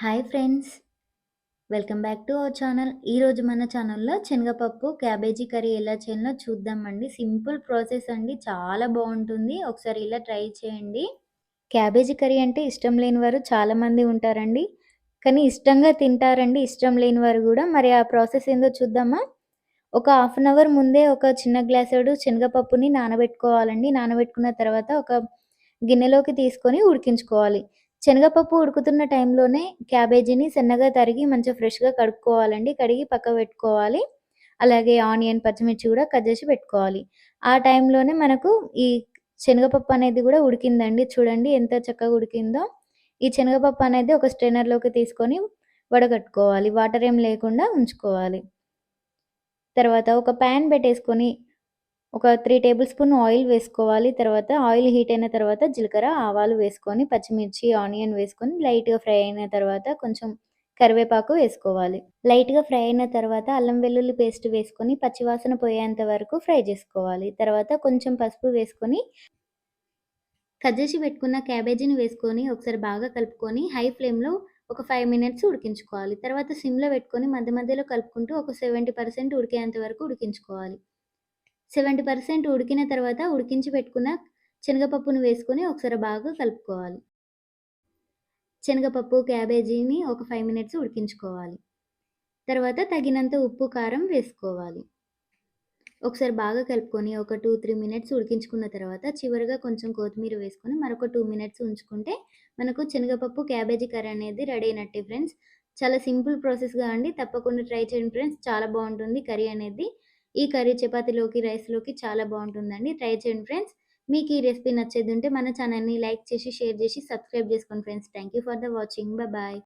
Hi friends. Welcome back to our channel. ఈరోజు మన ఛానల్లో శనగపప్పు క్యాబేజీ కర్రీ ఎలా చేయాలో చూద్దామండి. సింపుల్ ప్రాసెస్ అండి. చాలా బాగుంటుంది. ఒకసారి ఇలా ట్రై చేయండి. క్యాబేజీ కర్రీ అంటే ఇష్టం లేని వారు చాలామంది ఉంటారండి. కానీ ఇష్టంగా తింటారండి. ఇష్టం లేని వారు కూడా. మరి ఆ ప్రాసెస్ ఏందో చూద్దామా? ఒక హాఫ్ అన్ అవర్ ముందే ఒక చిన్న గ్లాసుడు శనగపప్పుని నానబెట్టుకోవాలండి. నానబెట్టుకున్న తర్వాత ఒక గిన్నెలోకి తీసుకొని ఉడికించుకోవాలి. శనగపప్పు ఉడుకుతున్న టైంలోనే క్యాబేజీని సన్నగా తరిగి మంచిగా ఫ్రెష్గా కడుక్కోవాలండి. కడిగి పక్క పెట్టుకోవాలి. అలాగే ఆనియన్ పచ్చిమిర్చి కూడా కట్ చేసి పెట్టుకోవాలి. ఆ టైంలోనే మనకు ఈ శనగపప్పు అనేది కూడా ఉడికిందండి. చూడండి ఎంత చక్కగా ఉడికిందో. ఈ శనగపప్పు అనేది ఒక స్ట్రైనర్లోకి తీసుకొని వడగట్టుకోవాలి. వాటర్ ఏం లేకుండా ఉంచుకోవాలి. తర్వాత ఒక ప్యాన్ పెట్టేసుకొని ఒక త్రీ టేబుల్ స్పూన్ ఆయిల్ వేసుకోవాలి. తర్వాత ఆయిల్ హీట్ అయిన తర్వాత జీలకర్ర ఆవాలు వేసుకొని పచ్చిమిర్చి ఆనియన్ వేసుకొని లైట్గా ఫ్రై అయిన తర్వాత కొంచెం కరివేపాకు వేసుకోవాలి. లైట్గా ఫ్రై అయిన తర్వాత అల్లం వెల్లుల్లి పేస్ట్ వేసుకొని పచ్చివాసన పోయేంత వరకు ఫ్రై చేసుకోవాలి. తర్వాత కొంచెం పసుపు వేసుకొని కజ్జేసి పెట్టుకున్న క్యాబేజీని వేసుకొని ఒకసారి బాగా కలుపుకొని హై ఫ్లేమ్లో ఒక ఫైవ్ మినిట్స్ ఉడికించుకోవాలి. తర్వాత సిమ్లో పెట్టుకొని మధ్య మధ్యలో కలుపుకుంటూ ఒక సెవెంటీ పర్సెంట్ ఉడికేంత వరకు ఉడికించుకోవాలి. సెవెంటీ పర్సెంట్ ఉడికిన తర్వాత ఉడికించి పెట్టుకున్న శనగపప్పును వేసుకొని ఒకసారి బాగా కలుపుకోవాలి. శనగపప్పు క్యాబేజీని ఒక ఫైవ్ మినిట్స్ ఉడికించుకోవాలి. తర్వాత తగినంత ఉప్పు కారం వేసుకోవాలి. ఒకసారి బాగా కలుపుకొని ఒక టూ త్రీ మినిట్స్ ఉడికించుకున్న తర్వాత చివరిగా కొంచెం కొత్తిమీర వేసుకొని మరొక టూ మినిట్స్ ఉంచుకుంటే మనకు శనగపప్పు క్యాబేజీ కర్రీ అనేది రెడీ అయినట్టే ఫ్రెండ్స్. చాలా సింపుల్ ప్రాసెస్గా అండి. తప్పకుండా ట్రై చేయండి ఫ్రెండ్స్. చాలా బాగుంటుంది కర్రీ అనేది. ఈ కర్రీ చపాతీలోకి రైస్లోకి చాలా బాగుంటుందండి. ట్రై చేయండి ఫ్రెండ్స్. మీకు ఈ రెసిపీ నచ్చేది ఉంటే మన ఛానల్ని లైక్ చేసి షేర్ చేసి సబ్స్క్రైబ్ చేసుకోండి friends. Thank you for the watching. Bye